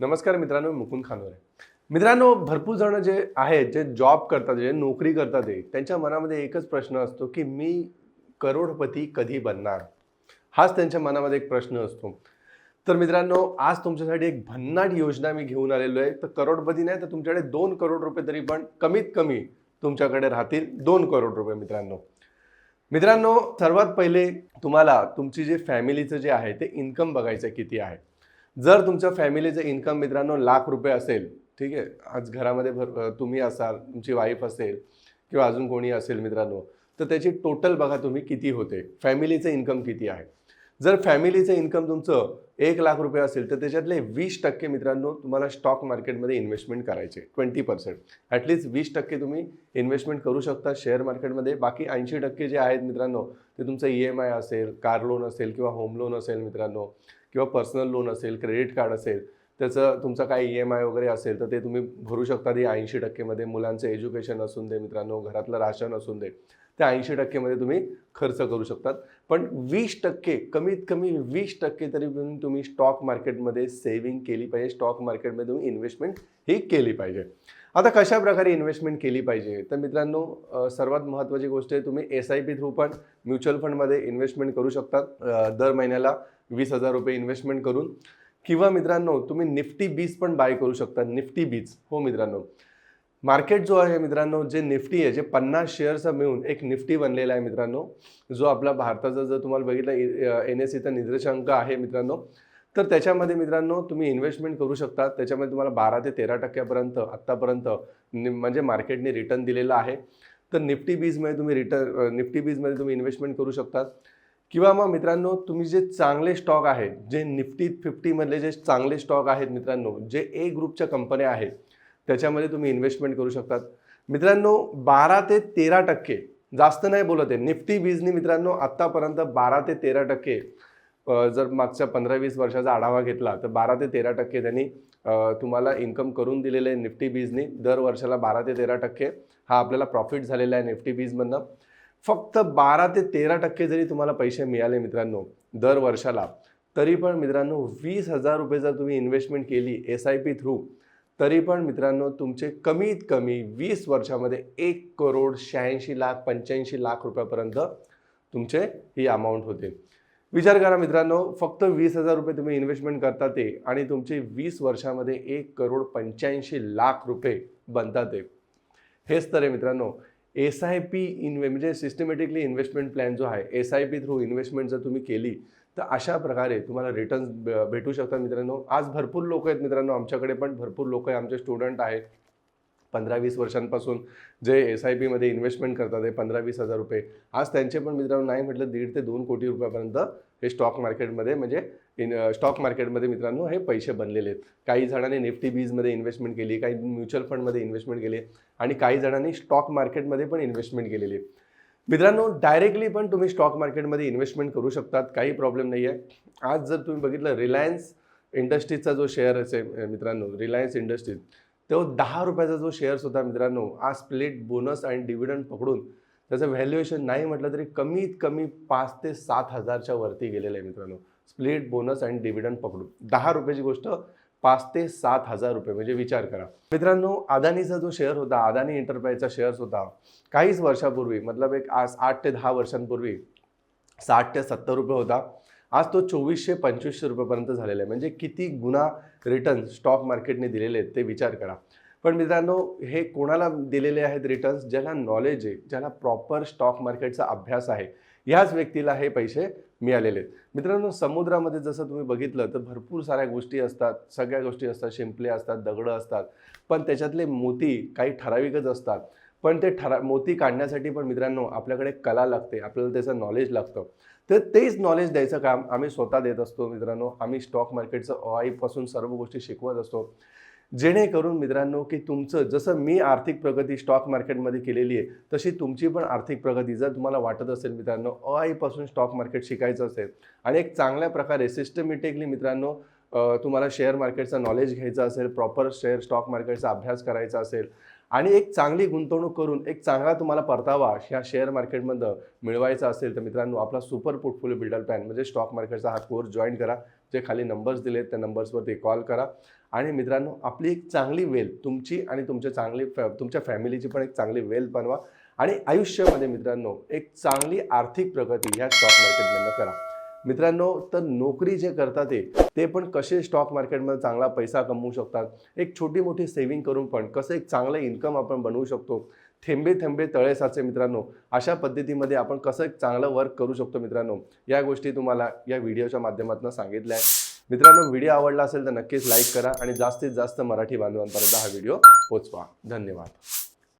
नमस्कार मित्रांनो मुकुंद मुकुंद आहे मित्रांनो भरपूर जण जे आहेत जे जॉब करतात जे नोकरी करतात ते त्यांच्या मनामध्ये एकच प्रश्न असतो की मी करोडपती कधी बनणार? हाच त्यांच्या मनामध्ये एक प्रश्न असतो. तर मित्रांनो आज तुमच्यासाठी एक भन्नाट योजना मी घेऊन आलेलो आहे. तर करोडपती नाही तर तुमच्याकडे दोन करोड रुपये तरी पण कमीत कमी तुमच्याकडे राहतील दोन करोड रुपये मित्रांनो. मित्रांनो सर्वात पहिले तुम्हाला तुमची जे फॅमिलीचं जे आहे ते इन्कम बघायचं आहे किती आहे. जर तुमच्या फॅमिलीचं इन्कम मित्रांनो लाख रुपये असेल ठीक आहे आज घरामध्ये भर तुम्ही असाल तुमची वाईफ असेल किंवा अजून कोणी असेल मित्रांनो तर त्याची टोटल बघा तुम्ही किती होते. फॅमिलीचं इन्कम किती आहे. जर फॅमिलीचं इन्कम तुमचं एक लाख रुपये असेल तर त्याच्यातले वीस टक्के मित्रांनो तुम्हाला स्टॉक मार्केटमध्ये इन्व्हेस्टमेंट करायचे ट्वेंटी पर्सेंट ॲटलीस्ट वीस टक्के तुम्ही इन्व्हेस्टमेंट करू शकता शेअर मार्केटमध्ये बाकी ऐंशी टक्के जे आहेत मित्रांनो ते तुमचं ई एम आय असेल कार लोन असेल किंवा होम लोन असेल मित्रांनो किंवा पर्सनल लोन असेल क्रेडिट कार्ड असेल त्याचं तुमचं काय ई एम आय वगैरे असेल तर ते तुम्ही भरू शकता. ते ऐंशी टक्केमध्ये मुलांचं एज्युकेशन असून दे मित्रांनो घरातलं राशन असून दे. त्या ऐंशी टक्केमध्ये तुम्ही खर्च करू शकतात. पण वीस टक्के कमीत कमी वीस टक्के तरी तुम्ही स्टॉक मार्केटमध्ये सेव्हिंग केली पाहिजे. स्टॉक मार्केटमध्ये तुम्ही इन्व्हेस्टमेंट ही केली पाहिजे. आता कशा प्रकारे इन्व्हेस्टमेंट केली पाहिजे? तर मित्रांनो सर्वात महत्त्वाची गोष्ट आहे तुम्ही एस आय पी थ्रू पण म्युच्युअल फंडमध्ये इन्व्हेस्टमेंट करू शकतात. दर महिन्याला वीस हजार रुपये इन्व्हेस्टमेंट करून. किंवा मित्रांनो तुम्ही निफ्टी बीज पण बाय करू शकता. निफ्टी बीज. हो मित्रांनो. मार्केट जो आहे मित्रांनो जे निफ्टी आहे जे पन्नास शेअर्स मिळून एक निफ्टी बनलेला आहे मित्रांनो जो आपला भारताचा जर तुम्हाला बघितलं एन एस सीचा निर्देशांक आहे मित्रांनो तर त्याच्यामध्ये मित्रांनो तुम्ही इन्व्हेस्टमेंट करू शकता. त्याच्यामध्ये तुम्हाला बारा ते तेरा टक्क्यापर्यंत आत्तापर्यंत नि- म्हणजे मार्केटने रिटर्न दिलेलं आहे. तर निफ्टी बीजमध्ये तुम्ही रिटर्न निफ्टी बीजमध्ये तुम्ही इन्व्हेस्टमेंट करू शकता. किंवा मग मित्रांनो तुम्ही जे चांगले स्टॉक आहेत जे निफ्टी फिफ्टीमधले जे चांगले स्टॉक आहेत मित्रांनो जे ए ग्रुपच्या कंपन्या आहेत त्याच्यामध्ये तुम्ही इन्व्हेस्टमेंट करू शकतात. मित्रांनो बारा ते तेरा टक्के जास्त नाही बोलत आहे. निफ्टी बीजनी मित्रांनो आत्तापर्यंत बारा ते तेरा टक्के जर मागच्या पंधरा वीस वर्षाचा आढावा घेतला तर बारा ते तेरा टक्के त्यांनी तुम्हाला इन्कम करून दिलेलं आहे निफ्टी बीजनी दर वर्षाला बारा ते तेरा टक्के हा आपल्याला प्रॉफिट झालेला आहे निफ्टी बीजमधनं फक्त बारा ते तेरा टक्के जरी तुम्हाला पैसे मिळाले मित्रांनो दर वर्षाला तरी पण मित्रांनो वीस हजार रुपये जर तुम्ही इन्व्हेस्टमेंट केली एस आय पी थ्रू तरी पण मित्रांनो तुमचे कमीत कमी वीस वर्षामध्ये एक करोड शहाऐंशी लाख पंच्याऐंशी लाख रुपयापर्यंत तुमचे ही अमाऊंट होते. विचार करा मित्रांनो फक्त वीस हजार रुपये तुम्ही इन्व्हेस्टमेंट करता ते आणि तुमचे वीस वर्षामध्ये एक करोड पंच्याऐंशी लाख रुपये बनतात ते. हेच तर आहे मित्रांनो एस आय पी इन्व्हे म्हणजे सिस्टमॅटिकली इन्व्हेस्टमेंट प्लॅन जो आहे S I P through investment जर तुम्ही केली तर अशा प्रकारे तुम्हाला रिटर्न्स भेटू शकतात मित्रांनो. आज भरपूर लोक आहेत मित्रांनो आमच्याकडे पण भरपूर लोक आहे आमचे स्टुडंट आहेत. पंधरा वीस वर्षांपासून जे एस आय पीमध्ये इन्व्हेस्टमेंट करतात हे पंधरा वीस हजार रुपये. आज त्यांचे पण मित्रांनो नाही म्हटलं दीड ते दोन कोटी रुपयापर्यंत हे स्टॉक मार्केटमध्ये म्हणजे इन स्टॉक मार्केटमध्ये मित्रांनो हे पैसे बनलेले आहेत. काही जणांनी निफ्टी बीजमध्ये इन्व्हेस्टमेंट केली काही म्युच्युअल फंडमध्ये इन्व्हेस्टमेंट केली आणि काही जणांनी स्टॉक मार्केटमध्ये पण इन्व्हेस्टमेंट केलेली आहे मित्रांनो डायरेक्टली पण तुम्ही स्टॉक मार्केटमध्ये इन्व्हेस्टमेंट करू शकतात. काही प्रॉब्लेम नाही आहे आज जर तुम्ही बघितलं रिलायन्स इंडस्ट्रीजचा जो शेअर असे मित्रांनो रिलायन्स इंडस्ट्रीज तो दहा रुपयाचा जो शेअर्स होता मित्रांनो आज स्प्लिट बोनस आणि डिव्हिडंड पकडून त्याचं व्हॅल्युएशन नाही म्हटलं तरी कमीत कमी पाच ते सात हजारच्या वरती गेलेलं आहे मित्रांनो. स्प्लिट बोनस आणि डिव्हिडंड पकडून. दहा रुपयाची गोष्ट पाच ते सात हजार रुपये म्हणजे विचार करा. मित्रांनो अदानीचा जो शेअर होता अदानी एंटरप्राइजचा शेअर्स होता काहीच वर्षापूर्वी मतलब एक आज आठ ते दहा वर्षांपूर्वी साठ ते सत्तर रुपये होता. आज तो चोवीसशे पंचवीसशे रुपयेपर्यंत झालेला आहे. म्हणजे किती गुणा रिटर्न स्टॉक मार्केटने दिलेले आहेत ते विचार करा. पण मित्रांनो हे कोणाला दिलेले आहेत रिटर्न्स ज्याला नॉलेज आहे ज्याला प्रॉपर स्टॉक मार्केटचा अभ्यास आहे ह्याच व्यक्तीला हे पैसे मिळालेले आहेत. मित्रांनो समुद्रामध्ये जसं तुम्ही बघितलं तर भरपूर साऱ्या गोष्टी असतात. सगळ्या गोष्टी असतात. शिंपले असतात दगडं असतात. पण त्याच्यातले मोती काही ठराविकच असतात. पण ते ठरा मोती काढण्यासाठी पण मित्रांनो आपल्याकडे कला लागते. आपल्याला त्याचं नॉलेज लागतं. तर तेच नॉलेज द्यायचं काम आम्ही स्वतः देत असतो मित्रांनो. आम्ही स्टॉक मार्केटचं आईपासून सर्व गोष्टी शिकवत असतो. जेणेकरून मित्रांनो की तुमचं जसं मी आर्थिक प्रगती स्टॉक मार्केटमध्ये केलेली आहे तशी तुमची पण आर्थिक प्रगती जर तुम्हाला वाटत असेल मित्रांनो आईपासून स्टॉक मार्केट शिकायचं असेल आणि एक चांगल्या प्रकारे सिस्टमॅटिकली मित्रांनो तुम्हाला शेअर मार्केटचं नॉलेज घ्यायचं असेल प्रॉपर शेअर स्टॉक मार्केटचा अभ्यास करायचा असेल आणि एक चांगली गुंतवणूक करून एक चांगला तुम्हाला परतावा ह्या शेअर मार्केटमधनं मिळवायचा असेल तर मित्रांनो आपला सुपर पोर्टफोलिओ बिल्डर प्लॅन म्हणजे स्टॉक मार्केटचा हा कोर्स जॉईन करा. जे खाली नंबर्स दिलेत त्या नंबर्सवरती कॉल करा. आणि मित्रांनो आपली एक चांगली वेल तुमची आणि तुमच्या चांगली फॅ तुमच्या फॅमिलीची पण एक चांगली वेल बनवा. आणि आयुष्यामध्ये मित्रांनो एक चांगली आर्थिक प्रगती ह्या स्टॉक मार्केटमधनं करा. मित्रांनो तर नोकरी जे करतात ते ते पण कसे स्टॉक मार्केटमध्ये चांगला पैसा कमवू शकतात? एक छोटी मोठी सेव्हिंग करून पण कसं एक चांगलं इन्कम आपण बनवू शकतो? थेंबे थेंबे तळे साचे मित्रांनो अशा पद्धतीमध्ये आपण कसं एक चांगलं वर्क करू शकतो मित्रांनो? या गोष्टी तुम्हाला या व्हिडिओच्या माध्यमातून सांगितल्या आहे मित्रांनो व्हिडिओ आवडला असेल तर नक्कीच लाईक करा आणि जास्तीत जास्त मराठी बांधवांपर्यंत हा व्हिडिओ पोचवा. धन्यवाद.